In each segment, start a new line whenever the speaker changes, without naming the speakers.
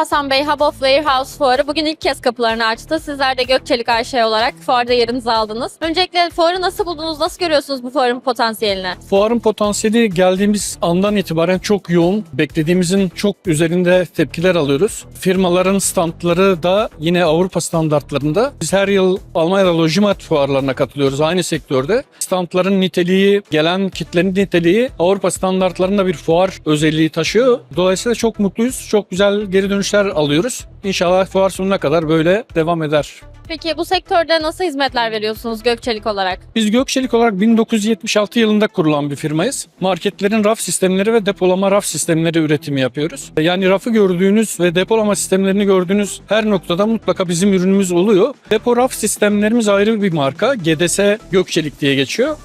Hasan Bey Hub of Warehouse Fuarı bugün ilk kez kapılarını açtı. Sizler de Gökçelik Ayşe olarak fuarda yerinizi aldınız. Öncelikle fuarı nasıl buldunuz? Nasıl görüyorsunuz bu fuarın potansiyelini?
Fuarın potansiyeli geldiğimiz andan itibaren çok yoğun. Beklediğimizin çok üzerinde tepkiler alıyoruz. Firmaların standları da yine Avrupa standartlarında. Biz her yıl Almanya'da Lojimat fuarlarına katılıyoruz aynı sektörde. Standların niteliği, gelen kitlenin niteliği Avrupa standartlarında bir fuar özelliği taşıyor. Dolayısıyla çok mutluyuz. Çok güzel geri dönüşler alıyoruz. İnşallah fuar sonuna kadar böyle devam eder.
Peki bu sektörde nasıl hizmetler veriyorsunuz Gökçelik olarak?
Biz Gökçelik olarak 1976 yılında kurulan bir firmayız. Marketlerin raf sistemleri ve depolama raf sistemleri üretimi yapıyoruz. Yani rafı gördüğünüz ve depolama sistemlerini gördüğünüz her noktada mutlaka bizim ürünümüz oluyor. Depo raf sistemlerimiz ayrı bir marka. GDS Gökçelik diye geçiyor.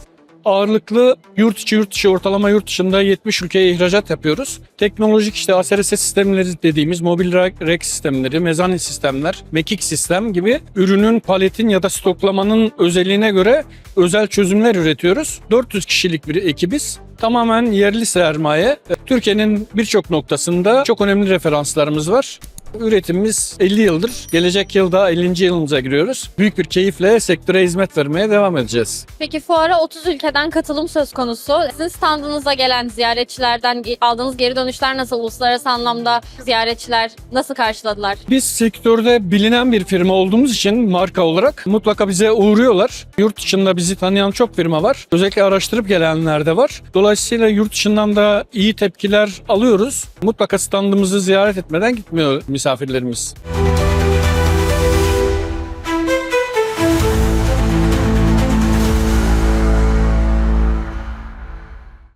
Ağırlıklı yurt içi yurt dışı ortalama yurt dışında 70 ülkeye ihracat yapıyoruz. Teknolojik işte ASRS sistemleri dediğimiz mobil rack sistemleri, mezanin sistemler, mekik sistem gibi ürünün paletin ya da stoklamanın özelliğine göre özel çözümler üretiyoruz. 400 kişilik bir ekibiz. Tamamen yerli sermaye. Türkiye'nin birçok noktasında çok önemli referanslarımız var. Üretimimiz 50 yıldır. Gelecek yılda 50. yılımıza giriyoruz. Büyük bir keyifle sektöre hizmet vermeye devam edeceğiz.
Peki fuara 30 ülkeden katılım söz konusu. Sizin standınıza gelen ziyaretçilerden aldığınız geri dönüşler nasıl? Uluslararası anlamda ziyaretçiler nasıl karşıladılar?
Biz sektörde bilinen bir firma olduğumuz için marka olarak mutlaka bize uğruyorlar. Yurt dışında bizi tanıyan çok firma var. Özellikle araştırıp gelenler de var. Dolayısıyla yurt dışından da iyi tepkiler alıyoruz. Mutlaka standımızı ziyaret etmeden gitmiyor misafirlerimiz.